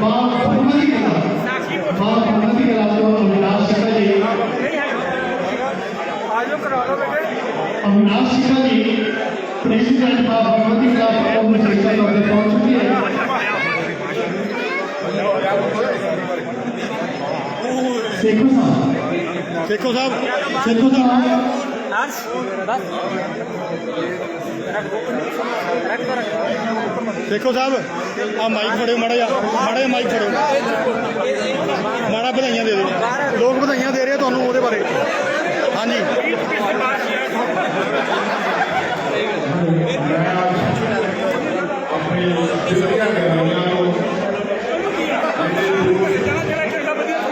ماں بھگوتی دیکھو صاحب۔ ਆ ਮਾਈਕ ਫੜਿਓ ਮਾੜਾ ਜਿਹਾ ਮਾੜਾ ਜਿਹਾ ਮਾਈਕ ਫੜਿਓ। ਮਾੜਾ ਵਧਾਈਆਂ ਦੇ ਦਿਓ। ਲੋਕ ਵਧਾਈਆਂ ਦੇ ਰਹੇ ਆ ਤੁਹਾਨੂੰ ਉਹਦੇ ਬਾਰੇ। ਹਾਂਜੀ।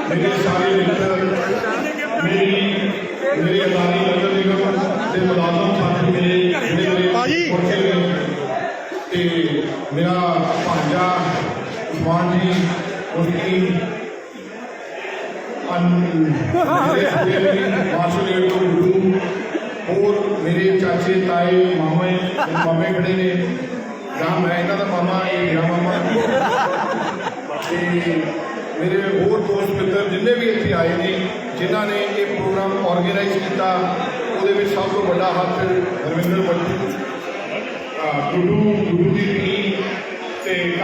ਮੇਰੇ ਸਾਰੇ ਮਿੱਤਰ ਮੇਰੀ ਮੇਰੇ ਅਦਾਰੀ ਨਗਰ ਨਿਗਮ ਦੇ ਮੁਲਾਜ਼ਮ ਸਾਥੀ ਮੇਰੇ ਮੇਰੇ ਭਾਜੀ। ਪੁਰਖੇ ਮੇਰਾ ਭਾਂਜਾ ਉਸਮਾਨ ਜੀ ਉਸਦੀ ਅਨ ਮੇਰੇ ਤੋਂ ਗੁਰੂ। ਹੋਰ ਮੇਰੇ ਚਾਚੇ, ਤਾਏ, ਮਾਮੇ ਮਾਮੇ ਖੜੇ ਨੇ। ਜਾਂ ਮੈਂ ਇਹਨਾਂ ਦਾ ਮਾਮਾ, ਇਹ ਮੇਰਾ ਮਾਮਾ। ਤੇ ਮੇਰੇ ਹੋਰ ਦੋਸਤ ਮਿੱਤਰ ਜਿੰਨੇ ਵੀ ਇੱਥੇ ਆਏ ਨੇ, ਜਿਨ੍ਹਾਂ ਨੇ ਇਹ ਪ੍ਰੋਗਰਾਮ ਆਰਗੇਨਾਈਜ਼ ਕੀਤਾ, ਉਹਦੇ ਵਿੱਚ ਸਭ ਤੋਂ ਵੱਡਾ ਹੱਥ ਰਵਿੰਦਰ ਬੱਟੂ ਅਹ ਗੁੱਡੂ ਗੁੱਡੂ ਦੀ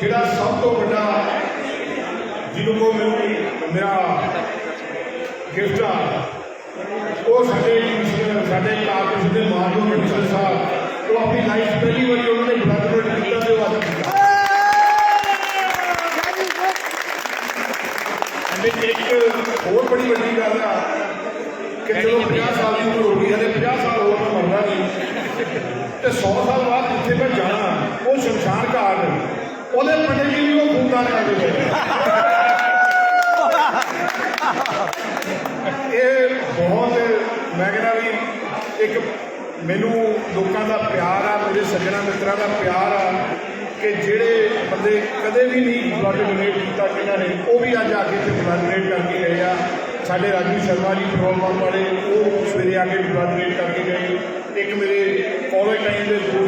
ਜਿਹੜਾ ਸਭ ਤੋਂ ਵੱਡਾ ਜਿਹਨੂੰ ਕੋ ਮੈਨੂੰ ਮੇਰਾ ਗਿਫਟ ਆ ਉਹ ਸਾਡੇ ਕਮਿਸ਼ਨਰ ਸਾਡੇ ਕਾਰਪੋਰੇਸ਼ਨ ਦੇ ਮਾਨਯੋਗ ਕਮਿਸ਼ਨਰ ਸਾਹਿਬ ਉਹ ਆਪਣੀ ਲਾਈਫ ਪਹਿਲੀ ਵਾਰੀ ਉਹਨਾਂ ਨੇ ਬਲੱਡ ਡੋਨੇਟ ਕੀਤਾ ਤੇ ਉਹ ਅੱਜ ਕੀਤਾ ਤੇ ਇੱਕ ਹੋਰ ਬੜੀ ਵੱਡੀ ਗੱਲ ਆ ਕਿ ਚਲੋ 50 ਸਾਲ ਦੀ ਉਮਰ ਹੋ ਗਈ ਹਲੇ 50 ਸਾਲ ਹੋਰ ਮੈਂ ਮਰਨਾ ਨਹੀਂ ਤੇ 100 ਸਾਲ ਬਾਅਦ ਜਿੱਥੇ ਮੈਂ ਜਾਣਾ ਉਹ ਸ਼ਮਸ਼ਾਨ ਘਾਟ ਉਹਦੇ ਪਟੇ ਵੀ ਉਹ ਖੂਨਦਾਨ ਕਰਦੇ ਪਏ ਇਹ ਬਹੁਤ, ਮੈਂ ਕਹਿੰਦਾ ਵੀ ਇੱਕ ਮੈਨੂੰ ਲੋਕਾਂ ਦਾ ਪਿਆਰ ਆ, ਮੇਰੇ ਸੱਜਣਾ ਮਿੱਤਰਾਂ ਦਾ ਪਿਆਰ ਆ ਕਿ ਜਿਹੜੇ ਬੰਦੇ ਕਦੇ ਵੀ ਨਹੀਂ ਬਲੱਡ ਡੋਨੇਟ ਕੀਤਾ ਜਿਨ੍ਹਾਂ ਨੇ, ਉਹ ਵੀ ਅੱਜ ਆ ਕੇ ਇੱਥੇ ਬਲੱਡ ਡੋਨੇਟ ਕਰਕੇ ਗਏ ਆ। ਸਾਡੇ ਰਾਜੂ ਸ਼ਰਮਾ ਜੀ ਪੈਟਰੋਲ ਪੰਪ ਵਾਲੇ, ਉਹ ਸਵੇਰੇ ਆ ਕੇ ਬਲੱਡ ਡੋਨੇਟ ਕਰਕੇ ਗਏ। ਇੱਕ ਮੇਰੇ ਕਾਲਜ ਟਾਈਮ ਦੇ ਦੋਸਤ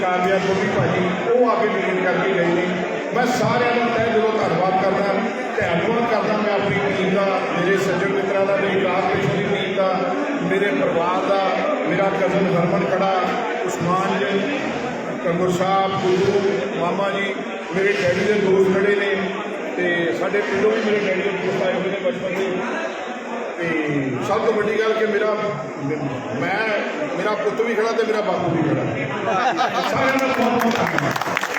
ਹੁੰਦੇ ਸੀ ਕਾਮਯਾ ਗੋਪੀ ਭਾਜੀ, ਉਹ ਆ ਕੇ ਡੋਨੇਟ ਕਰਕੇ ਗਏ ਨੇ ਮੈਂ ਸਾਰਿਆਂ ਦਾ ਤਹਿ ਦਿਲੋਂ ਧੰਨਵਾਦ ਕਰਦਾ ਧੰਨਵਾਦ ਕਰਦਾ ਮੈਂ ਆਪਣੀ ਟੀਮ ਦਾ, ਮੇਰੇ ਸੱਜਣ ਮਿੱਤਰਾਂ ਦਾ, ਮੇਰੀ ਕਾਰਪੋਰੇਸ਼ਨ ਦੀ ਟੀਮ ਦਾ, ਮੇਰੇ ਪਰਿਵਾਰ ਦਾ, ਮੇਰਾ ਕਜ਼ਨ ਹਰਮਨ ਖੜਾ, ਉਸਮਾਨ ਜੀ, ਕੰਗੁਰ ਸਾਹਿਬ, ਗੁਰੂ, ਮਾਮਾ ਜੀ, ਮੇਰੇ ਡੈਡੀ ਦੇ ਦੋਸਤ ਖੜੇ ਨੇ, ਤੇ ਸਾਡੇ ਪਿੰਡੋਂ ਵੀ ਮੇਰੇ ਡੈਡੀ ਦੇ ਦੋਸਤ ਆਏ ਹੋਏ ਨੇ ਬਚਪਨ ਦੇ। ਸਭ ਤੋਂ ਵੱਡੀ ਗੱਲ ਕਿ ਮੇਰਾ ਮੈਂ ਮੇਰਾ ਪੁੱਤ ਵੀ ਖੜਾ ਤੇ ਮੇਰਾ ਬਾਪੂ ਵੀ ਖੜਾ। ਸਾਰਿਆਂ ਦਾ ਬਹੁਤ ਬਹੁਤ ਧੰਨਵਾਦ।